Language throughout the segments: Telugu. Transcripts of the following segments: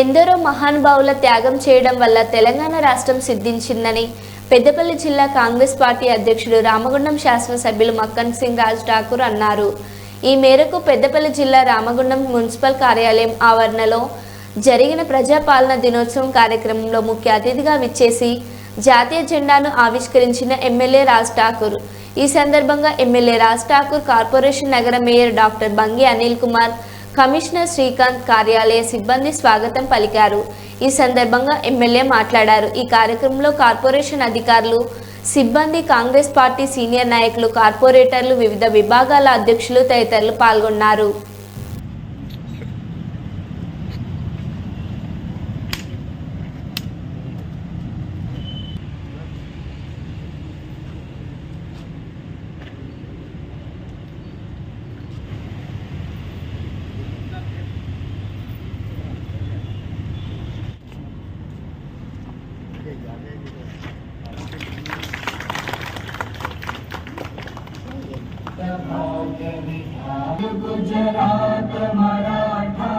ఎందరో మహానుభావుల త్యాగం చేయడం వల్ల తెలంగాణ రాష్ట్రం సిద్ధించిందని పెద్దపల్లి జిల్లా కాంగ్రెస్ పార్టీ అధ్యక్షుడు రామగుండం శాసనసభ్యులు మక్కన్ సింగ్ రాజ్ ఠాకూర్ అన్నారు. ఈ మేరకు పెద్దపల్లి జిల్లా రామగుండం మున్సిపల్ కార్యాలయం ఆవరణలో జరిగిన ప్రజాపాలన దినోత్సవం కార్యక్రమంలో ముఖ్య అతిథిగా విచ్చేసి జాతీయ జెండాను ఆవిష్కరించిన ఎమ్మెల్యే రాజ్ ఠాకూర్. ఈ సందర్భంగా ఎమ్మెల్యే రాజ్ ఠాకూర్ కార్పొరేషన్ నగర mayor doctor Bangi Anil Kumar commissioner Srikanth కార్యాలయ సిబ్బంది స్వాగతం పలికారు. ఈ సందర్భంగా ఎమ్మెల్యే మాట్లాడారు. ఈ కార్యక్రమంలో కార్పొరేషన్ అధికారులు సిబ్బంది కాంగ్రెస్ పార్టీ సీనియర్ నాయకులు కార్పొరేటర్లు వివిధ విభాగాల అధ్యక్షులు తదితరులు పాల్గొన్నారు. गुजरात मराठा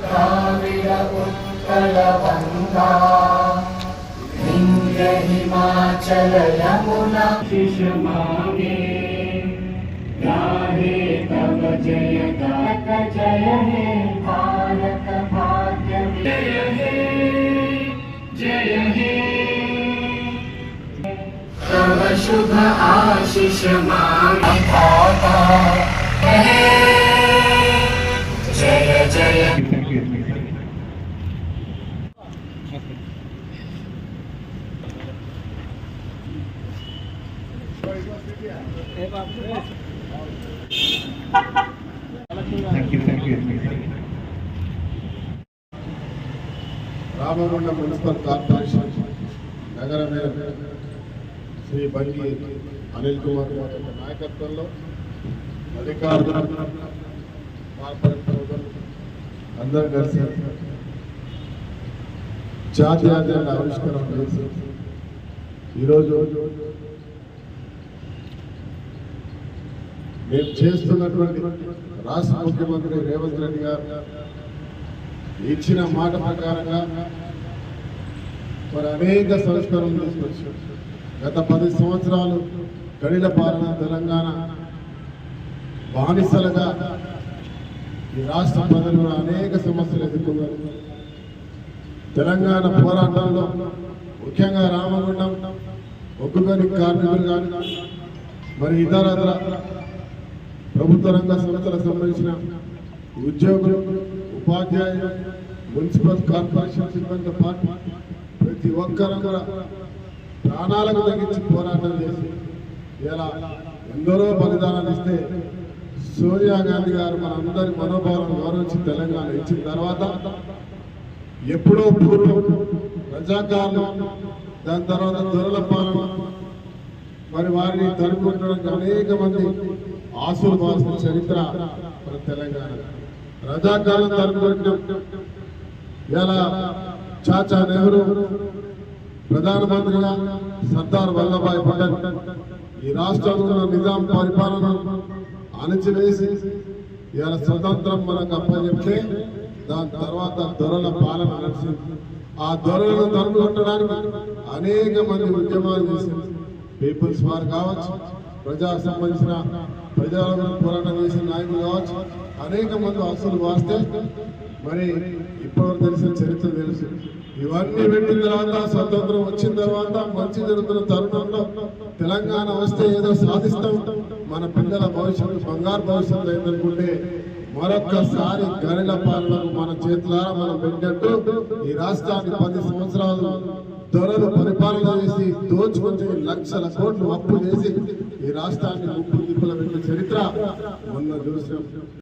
द्राविड उत्कल बङ्गा विन्द्य हिमाचल यमुना शिश मागे गाहे तव जय जय हे शुभ आशिष माता जय जय Thank you, thank you. Ramagundam municipal corporation నగర మేయర్ శ్రీ బండి అనిల్ కుమార్ గారి నాయకత్వంలో అధికారులు కార్పొరేట్ అందరూ కలిసి జాతీయ ఆవిష్కరణ చేసి ఈరోజు మేము చేస్తున్నటువంటి రాష్ట్ర ముఖ్యమంత్రి రేవంత్ రెడ్డి గారు ఇచ్చిన మాట ప్రకారంగా మరి అనేక సంస్కరణలు తీసుకొచ్చారు. గత పది సంవత్సరాలు గడిల పాలన తెలంగాణ బానిసలుగా ఈ రాష్ట్ర ప్రజలు అనేక సమస్యలు ఎదుర్కొన్నారు. తెలంగాణ పోరాటంలో ముఖ్యంగా రామగుండం ఒగ్గుగని కార్మికులు కానీ మరి ఇతర ఇతర ప్రభుత్వ రంగ సంస్థలకు సంబంధించిన ఉద్యోగులు ఉపాధ్యాయులు మున్సిపల్ కార్పొరేషన్ సిబ్బందితో పాటు ప్రతి ఒక్కరూ కూడా ప్రాణాలకు తగ్గించి పోరాటం చేసి ఇలా ఎందరో బలిదానాలు ఇస్తే సోనియా గాంధీ గారు మన అందరి మనోభావాలను గౌరవించి తెలంగాణ ఇచ్చిన తర్వాత ఎప్పుడో పూర్వం ప్రజాకాలం దాని తర్వాత దొరల పాలన మరి వారిని తరుపుకోవడానికి అనేక మంది ఆసులు బాసిన చరిత్ర మన తెలంగాణ. రజాకాలం తరుపుకోవడం ఇలా చాచా నెహ్రూ ప్రధానమంత్రిగా సర్దార్ వల్లభాయ్ పటేల్ ఈ రాష్ట్రంలో నిజాం పరిపాలన అణచివేసి ఇవాళ స్వతంత్రం మనకు అప్పచెప్తే దాని తర్వాత దొరల పాలన నడిచింది. ఆ దొరలను తరుముకొట్టడానికి అనేక మంది ఉద్యమాలు చేసింది పీపుల్స్ వార్ కావచ్చు ప్రజా సంబంధించిన ప్రజల పోరాటం చేసిన నాయకులు కావచ్చు అనేక మంది అసలు వాస్తే మరి ఇప్పటివరకు తెలిసిన చరిత్ర ఇవన్నీ పెట్టిన తర్వాత స్వతంత్రం వచ్చిన తర్వాత మంచి జరుగుతున్న తరుణంలో తెలంగాణ వస్తే ఏదో సాధిస్తాం. మన పిల్లల భవిష్యత్తు బంగారు భవిష్యత్తు అయిందనుకుంటే మరొక్కసారి గరిల పాలనకు మన చేతులారా మనం పెట్టినట్టు ఈ రాష్ట్రాన్ని పది సంవత్సరాలు దొరలు పరిపాలన చేసి దోచుకొని లక్షల కోట్లు అప్పు చేసి ఈ రాష్ట్రాన్ని ముప్పు దిప్పుల పెట్టిన చరిత్ర మొన్న చూసినాం.